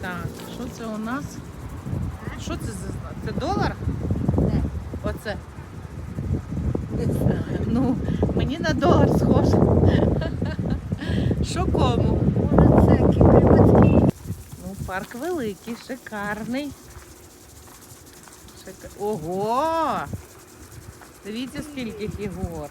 Що це у нас? Що це за знак? Це долар? Не. Оце. Ну, мені на долар схоже. Що кому? Може це кіпрівецький. Ну, парк великий, шикарний. Шика... Ого! Дивіться, скільки фігур.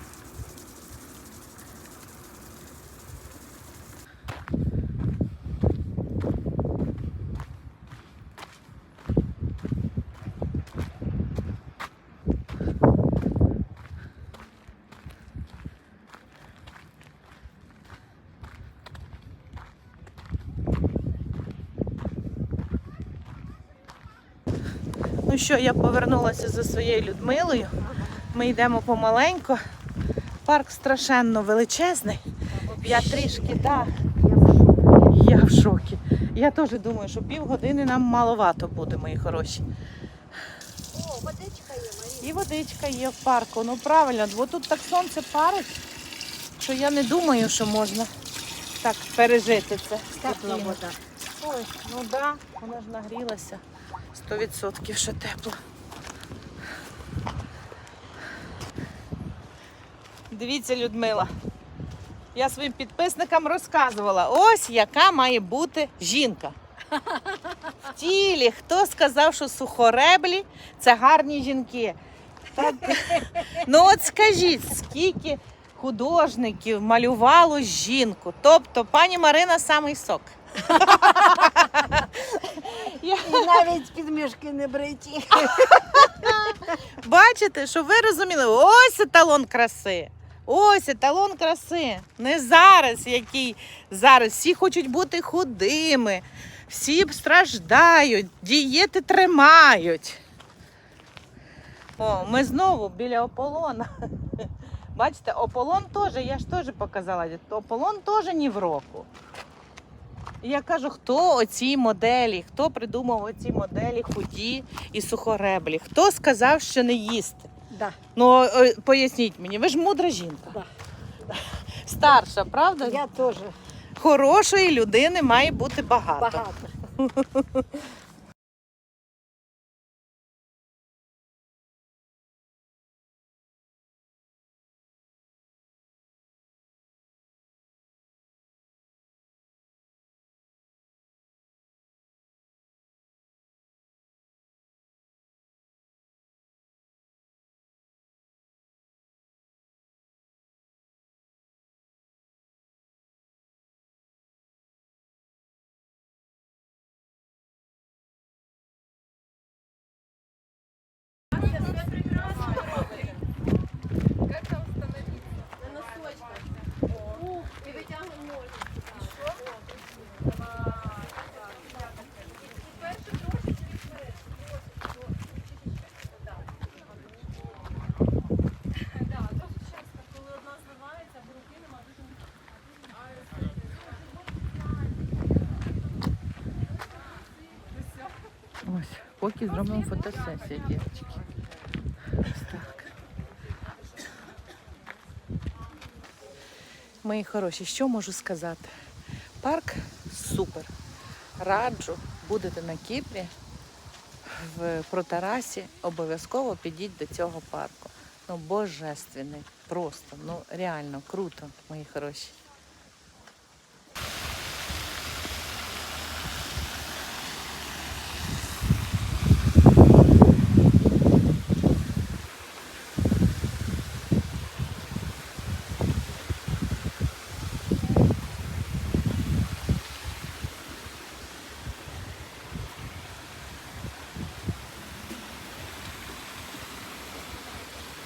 Що, я повернулася за своєю Людмилою. Ми йдемо помаленько. Парк страшенно величезний. Я трішки, так. Я в шокі. Я теж думаю, що півгодини нам маловато буде, мої хороші. О, водичка є, Марія. І водичка є в парку. Ну правильно, бо тут так сонце парить, що я не думаю, що можна так пережити це. Тепла вода. Ой, ну так, да, вона ж нагрілася. Сто відсотків що тепло. Дивіться, Людмила. Я своїм підписникам розказувала, ось яка має бути жінка. В тілі, хто сказав, що сухореблі це гарні жінки. Так, ну от скажіть, скільки художників малювало жінку? Тобто пані Марина самий сок. Я- І навіть підмішки не бриті. Бачите, що ви розуміли, ось еталон краси. Ось еталон краси. Не зараз, який зараз. Всі хочуть бути худими, всі страждають, дієти тримають. О, ми знову біля Ополона. Бачите, Ополон теж, я ж теж показала, Ополон теж ні в року. І я кажу, хто оці моделі, хто придумав оці моделі худі і сухореблі? Хто сказав, що не їсти? Да. Ну, е, поясніть мені, ви ж мудра жінка. Да. Старша, правда? Я теж Хорошої людини має бути багато. багато. Ось, поки зробимо фотосесію, дівчатки. Мої хороші, що можу сказати? Парк супер. Раджу, будете на Кіпрі, в Протарасі, обов'язково підіть до цього парку. Ну, божественний, просто, ну реально круто, мої хороші.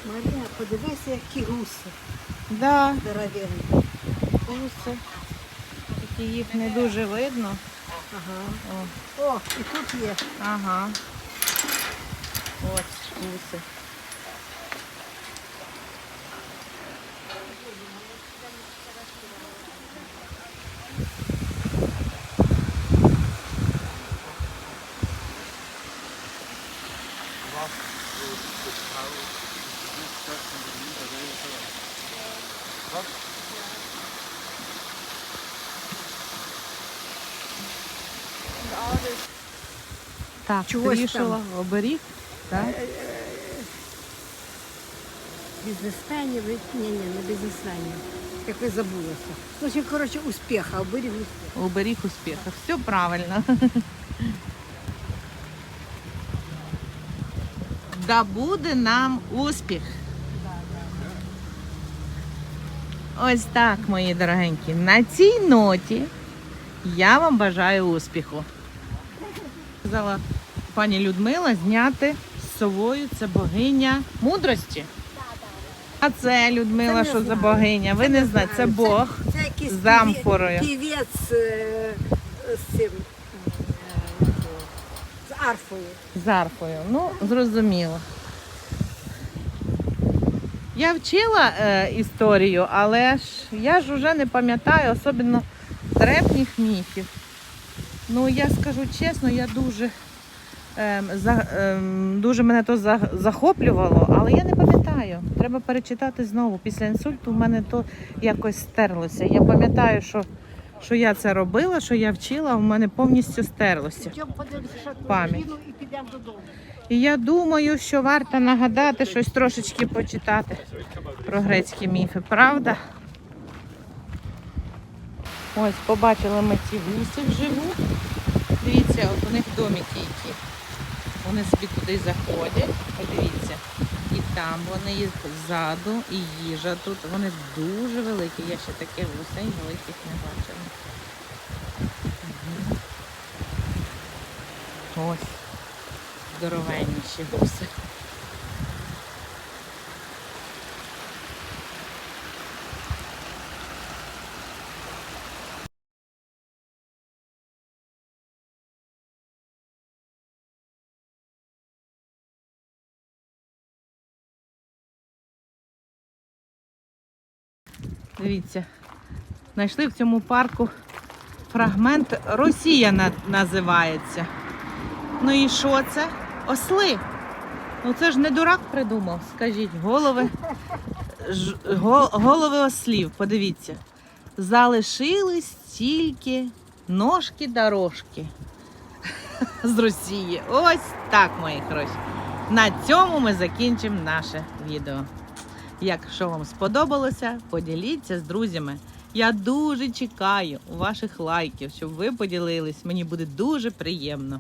Марія, подивися, які гуси Да, здоровенні. гуси. Тільки їх не дуже видно. Ага. О, О, і тут є. ага. Ось гуси. Так, Чогось вирішила там. оберіг. Так? Е, е, е, бізнесменів, ні, ні, не бізнесменів. Як ви забулася. Значить, ну, коротше, успіха, оберіг успіх. Оберіг успіха. Все правильно. Да буде нам успіх. Ось так, мої дорогенькі. На цій ноті я вам бажаю успіху. Сказала пані Людмила зняти з совою це богиня мудрості. А це Людмила, Це що за богиня? Ви не знаєте, це Бог. Це якийсь з амфорою. півець е, з цим, е, з арфою. З арфою. Ну, зрозуміло. Я вчила е, історію, але ж я ж вже не пам'ятаю, особливо древніх міфів. Ну, я скажу чесно, я дуже, ем, за, ем, дуже мене то за, захоплювало, але я не пам'ятаю. Треба перечитати знову. Після інсульту в мене то якось стерлося. Я пам'ятаю, що, що я це робила, що я вчила, в мене повністю стерлося. Пам'ять. І я думаю, що варто нагадати щось трошечки почитати про грецькі міфи, правда? Ось, побачили ми ці гуси вживу. Дивіться, от у них домики які. Вони собі туди заходять. Подивіться. І там вони є ззаду, і їжа тут. Вони дуже великі. Я ще таких гусей великих не бачила. Мгм. Ось здоровенніші гуси. Дивіться, знайшли в цьому парку фрагмент Росія на- називається. Ну і що це? Осли. Ну це ж не дурак придумав, скажіть, голови, ж, го- голови ослів, подивіться. Залишились тільки ножки дорожки з Росії. Ось так, мої хороші. На цьому ми закінчимо наше відео. Якщо вам сподобалося, поділіться з друзями. Я дуже чекаю ваших лайків, щоб ви поділились. Мені буде дуже приємно.